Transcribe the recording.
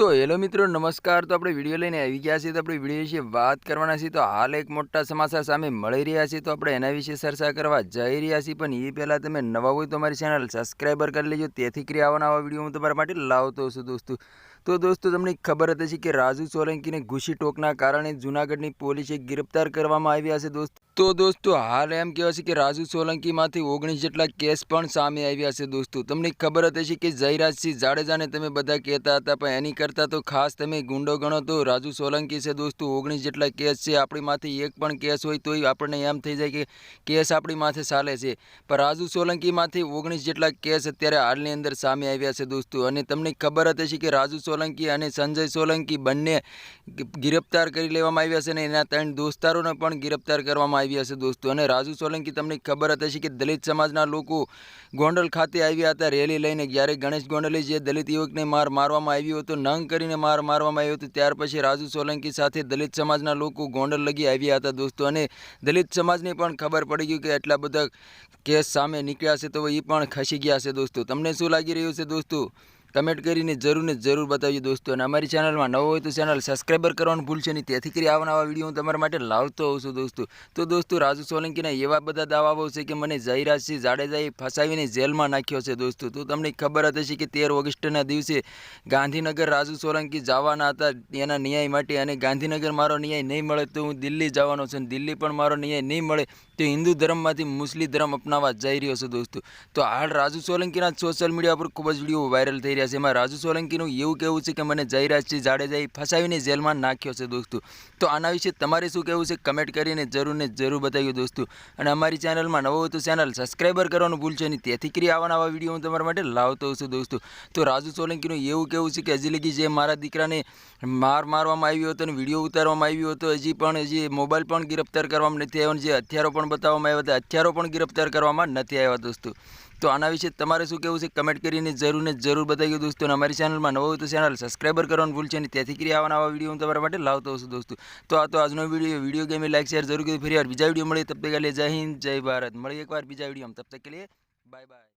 તો હેલો મિત્રો, નમસ્કાર. તો આપણે વીડિયો લઈને આવી ગયા છીએ. તો આપણે વીડિયો વિશે વાત કરવાના છીએ. તો હાલ એક મોટા સમાચાર સામે મળી રહ્યા છે. તો આપણે એના વિશે ચર્ચા કરવા જઈ રહ્યા છીએ. પણ એ પહેલાં તમે નવા હોય તો અમારી ચેનલ સબસ્ક્રાઈબર કરી લેજો. તેથી કરી આવા વીડિયો હું તમારા માટે લાવતો છું દોસ્તો. તો દોસ્તો, તમને ખબર હતી કે રાજુ સોલંકીને ઘૂસી ટોકના કારણે જૂનાગઢની પોલીસે ગિરફ્તાર કરવામાં આવ્યા છે દોસ્તો. તો દોસ્તો, હાલ એમ કહેવાય છે કે રાજુ સોલંકીમાંથી ઓગણીસ જેટલા કેસ પણ સામે આવ્યા છે દોસ્તો. તમને ખબર હતી કે જયરાજસિંહ જાડેજાને તમે બધા કહેતા હતા, પણ એની કરતાં તો ખાસ તમે ગુંડો ગણો તો રાજુ સોલંકી છે દોસ્તો, ઓગણીસ જેટલા કેસ છે, આપણીમાંથી એક પણ કેસ હોય તોય આપણને એમ થઈ જાય કે કેસ આપણી માથે ચાલે છે. પણ રાજુ સોલંકીમાંથી ઓગણીસ જેટલા કેસ અત્યારે હાલની અંદર સામે આવ્યા છે દોસ્તો. અને તમને ખબર હતી કે રાજુ સોલંકી અને સંજય સોલંકી બંને ગિરફ્તાર કરી લેવામાં આવ્યા છે અને એના ત્રણ દોસ્તારોને પણ ગિરફ્તાર કરવામાં આવ્યા છે દોસ્તો. અને રાજુ સોલંકી, તમને ખબર હતી કે દલિત સમાજના લોકો ગોંડલ ખાતે આવ્યા હતા રેલી લઈને. જ્યારે ગણેશ ગોંડલે જે દલિત યુવકને માર મારવામાં આવ્યો હતો, નંગ કરીને માર મારવામાં આવ્યો હતો, ત્યાર પછી રાજુ સોલંકી સાથે દલિત સમાજના લોકો ગોંડલ લગી આવ્યા હતા દોસ્તો. અને દલિત સમાજને પણ ખબર પડી ગયું કે એટલા બધા કેસ સામે નીકળ્યા છે તો એ પણ ખસી ગયા છે દોસ્તો. તમને શું લાગી રહ્યું છે દોસ્તો? કમેન્ટ કરીને જરૂર ને જરૂર બતાવજો દોસ્તો. અને અમારી ચેનલમાં નવો હોય તો ચેનલ સબસ્ક્રાઈબર કરવાનું ભૂલશે નહીં. તેથી કરી આવા નવા વીડિયો હું તમારા માટે લાવતો હોઉં છું દોસ્તો. તો દોસ્તો, રાજુ સોલંકીના એવા બધા દાવાઓ છે કે મને જયરાજસિંહ જાડેજાએ ફસાવીને જેલમાં નાખ્યો છે દોસ્તો. તો તમને ખબર હતી કે તેર ઓગસ્ટના દિવસે ગાંધીનગર રાજુ સોલંકી જવાના હતા એના ન્યાય માટે. અને ગાંધીનગર મારો ન્યાય નહીં મળે તો હું દિલ્હી જવાનો છું. દિલ્હી પણ મારો ન્યાય નહીં મળે તો હિન્દુ ધર્મમાંથી મુસ્લિમ ધર્મ અપનાવવા જઈ રહ્યો છું દોસ્તો. તો હાલ રાજુ સોલંકીના સોશિયલ મીડિયા પર ખૂબ જ વીડિયો વાયરલ થઈ રહ્યા છે. એમાં રાજુ સોલંકીનું એવું કહેવું છે કે મને જયરાજસિંહ જાડેજાએ ફસાવીને જેલમાં નાખ્યો છે દોસ્તો. તો આના વિશે તમારે શું કહેવું છે? કમેન્ટ કરીને જરૂર ને જરૂર બતાવ્યું દોસ્તો. અને અમારી ચેનલમાં નવો હોય ચેનલ સબસ્ક્રાઈબર કરવાનું ભૂલશે નહીં. તેથી કરી આવા વીડિયો હું તમારા માટે લાવતો છું દોસ્તો. તો રાજુ સોલંકીનું એવું કહેવું છે કે હજી લગી જે મારા દીકરાને માર મારવામાં આવ્યો હતો અને વીડિયો ઉતારવામાં આવ્યો હતો, હજી પણ હજી મોબાઈલ પણ ગિરફ્તાર કરવામાં નથી આવ્યો જે હથિયારો પણ બતાવવામાં આવ્યા હતા, હથિયારો પણ ગિરફ્તાર કરવામાં નથી આવ્યા દોસ્તો. તો આના વિશે તમારે શું કહેવું છે? કમેન્ટ કરીને જરૂર ને જરૂર બતાવ્યું દોસ્તો. અને અમારી ચેનલમાં નવો તો ચેનલ સબસ્ક્રાઈબર કરવાનું ભૂલશે અને તેથી કરી આવા વીડિયો હું તમારા માટે લાવતો છું દોસ્તો. તો આ તો આજનો video video game like share જરૂર કરી. ફરી વાર બીજા વીડિયો મળીએ. તબ તક જય હિન્દ, જય ભારત. મળીએ એકવાર બીજા વીડિયો તબ તક કે બાય બાય